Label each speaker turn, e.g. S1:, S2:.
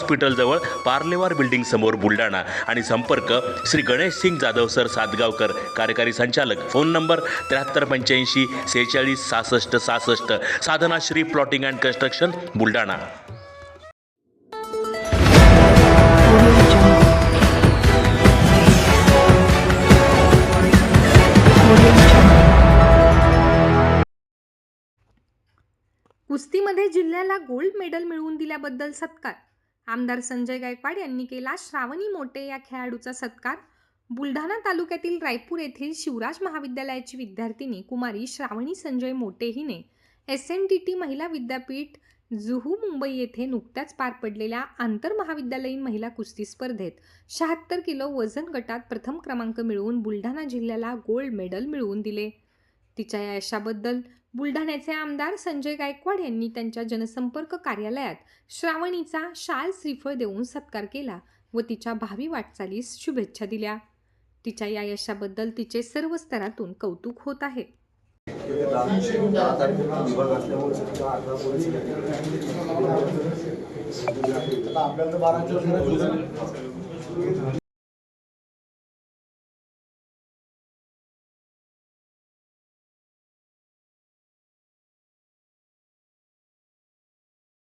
S1: हॉस्पिटलजवळ Parlewar building समोर बुलढाणा आणि संपर्क श्री गणेश सिंग जाधव सर सातगावकर कार्यकारी संचालक. फोन नंबर त्र्याहत्तर पंच्याऐंशी सेहेचाळीस सहासष्ट सहासष्ट. Sadhana Shri plotting and construction Buldhana.
S2: कुस्तीमध्ये जिल्ह्याला गोल्ड मेडल मिळवून दिल्याबद्दल सत्कार आमदार संजय गायकवाड यांनी केला श्रावणी मोटे या खेळाडूचा सत्कार. बुलढाणा तालुक्यातील रायपूर येथील शिवराज महाविद्यालयाची विद्यार्थिनी कुमारी श्रावणी संजय मोटे हिने एस एन डी टी महिला विद्यापीठ जुहू मुंबई येथे नुकत्याच पार पडलेल्या आंतर महाविद्यालयीन महिला कुस्ती स्पर्धेत शहात्तर किलो वजन गटात प्रथम क्रमांक मिळवून बुलढाणा जिल्ह्याला गोल्ड मेडल मिळवून दिले. तिच्या या यशाबद्दल बुलढाण्याचे आमदार संजय गायकवाड यांनी त्यांच्या जनसंपर्क कार्यालयात श्रावणीचा शाल श्रीफळ देऊन सत्कार केला व तिच्या भावी वाटचालीस शुभेच्छा दिल्या. तिच्या या यशाबद्दल तिचे सर्व स्तरातून कौतुक होत आहे.